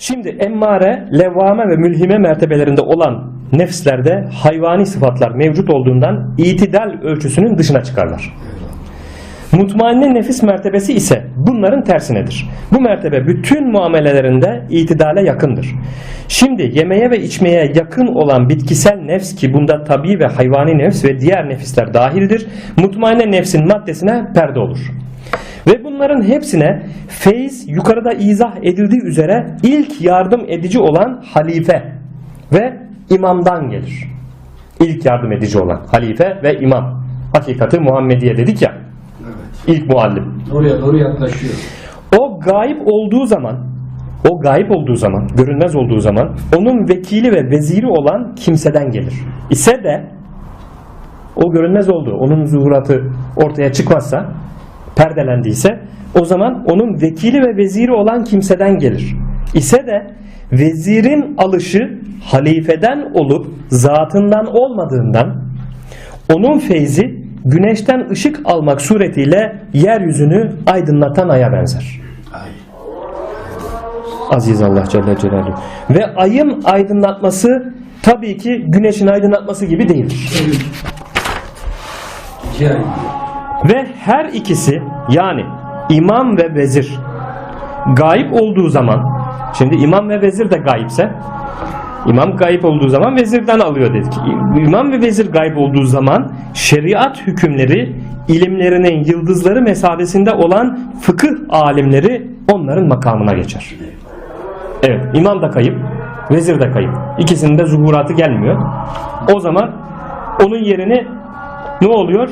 Şimdi emmare, levvame ve mülhime mertebelerinde olan nefslerde hayvani sıfatlar mevcut olduğundan itidal ölçüsünün dışına çıkarlar. Mutmainne nefis mertebesi ise bunların tersinedir. Bu mertebe bütün muamelelerinde itidale yakındır. Şimdi yemeye ve içmeye yakın olan bitkisel nefs ki bunda tabi ve hayvani nefs ve diğer nefisler dahildir. Mutmainne nefsin maddesine perde olur. Ve bunların hepsine feyiz yukarıda izah edildiği üzere ilk yardım edici olan halife ve imamdan gelir. İlk yardım edici olan halife ve imam. Hakikati Muhammediye dedik ya. İlk muallim. Oraya doğru yaklaşıyor. O gayip olduğu zaman, o gayip olduğu zaman, görünmez olduğu zaman onun vekili ve veziri olan kimseden gelir. İse de o görünmez olduğu, onun zuhuratı ortaya çıkmazsa, perdelendiyse o zaman onun vekili ve veziri olan kimseden gelir. İse de vezirin alışı halifeden olup zatından olmadığından onun feyzi güneşten ışık almak suretiyle yeryüzünü aydınlatan aya benzer. Aziz Allah Celle Celaluhu. Ve ayın aydınlatması tabii ki güneşin aydınlatması gibi değildir. Ay. Ve her ikisi yani imam ve vezir gayip olduğu zaman şimdi imam ve vezir de gayipse imam gayip olduğu zaman vezirden alıyor dedik. İmam ve vezir gayip olduğu zaman şeriat hükümleri ilimlerinin yıldızları mesabesinde olan fıkıh alimleri onların makamına geçer. Evet imam da kayıp vezir de kayıp. İkisinin de zuhuratı gelmiyor. O zaman onun yerini ne oluyor?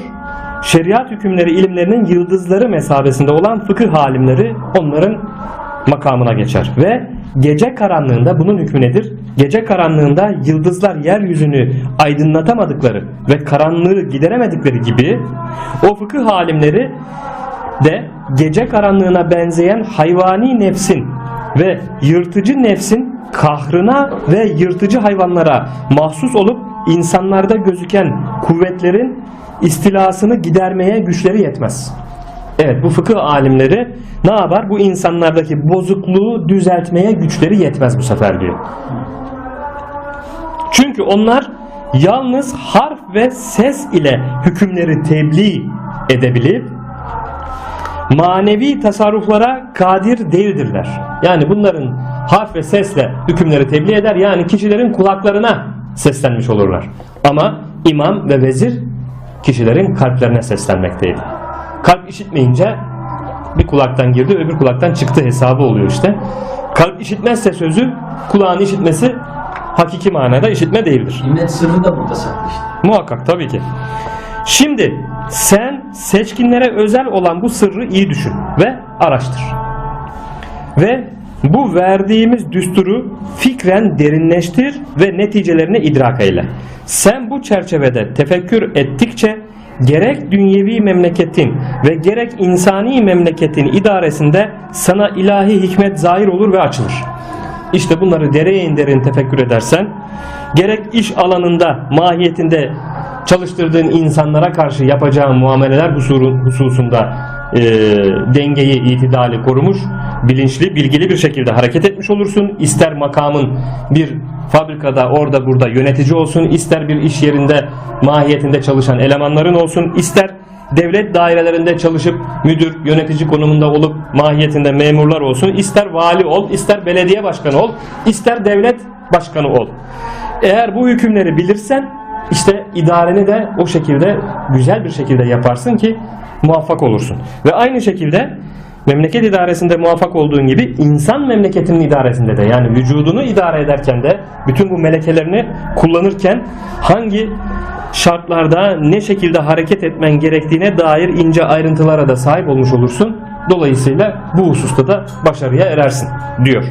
Şeriat hükümleri ilimlerinin yıldızları mesabesinde olan fıkıh alimleri onların makamına geçer. Ve gece karanlığında bunun hükmü nedir? Gece karanlığında yıldızlar yeryüzünü aydınlatamadıkları ve karanlığı gideremedikleri gibi o fıkıh alimleri de gece karanlığına benzeyen hayvani nefsin ve yırtıcı nefsin kahrına ve yırtıcı hayvanlara mahsus olup insanlarda gözüken kuvvetlerin istilasını gidermeye güçleri yetmez. Evet bu fıkıh alimleri ne yapar? Bu insanlardaki bozukluğu düzeltmeye güçleri yetmez bu sefer diyor. Çünkü onlar yalnız harf ve ses ile hükümleri tebliğ edebilip manevi tasarruflara kadir değildirler. Yani bunların harf ve sesle hükümleri tebliğ eder. Yani kişilerin kulaklarına seslenmiş olurlar. Ama imam ve vezir kişilerin kalplerine seslenmekteydi. Kalp işitmeyince bir kulaktan girdi öbür kulaktan çıktı hesabı oluyor işte. Kalp işitmezse sözü kulağın işitmesi hakiki manada işitme değildir. İmmet sırrı da burada saklı işte. Muhakkak tabii ki. Şimdi sen seçkinlere özel olan bu sırrı iyi düşün ve araştır. Ve bu verdiğimiz düsturu fikren derinleştir ve neticelerini idrak eyle. Sen bu çerçevede tefekkür ettikçe gerek dünyevi memleketin ve gerek insani memleketin idaresinde sana ilahi hikmet zahir olur ve açılır. İşte bunları derin derin tefekkür edersen gerek iş alanında mahiyetinde çalıştırdığın insanlara karşı yapacağın muameleler husuru- hususunda e, dengeyi, itidali korumuş, bilinçli, bilgili bir şekilde hareket etmiş olursun. İster makamın bir fabrikada orada burada yönetici olsun, ister bir iş yerinde mahiyetinde çalışan elemanların olsun, ister devlet dairelerinde çalışıp müdür, yönetici konumunda olup mahiyetinde memurlar olsun, ister vali ol, ister belediye başkanı ol, ister devlet başkanı ol. Eğer bu hükümleri bilirsen işte idareni de o şekilde güzel bir şekilde yaparsın ki muvaffak olursun. Ve aynı şekilde memleket idaresinde muvaffak olduğun gibi insan memleketinin idaresinde de yani vücudunu idare ederken de bütün bu melekelerini kullanırken hangi şartlarda ne şekilde hareket etmen gerektiğine dair ince ayrıntılara da sahip olmuş olursun. Dolayısıyla bu hususta da başarıya erersin diyor.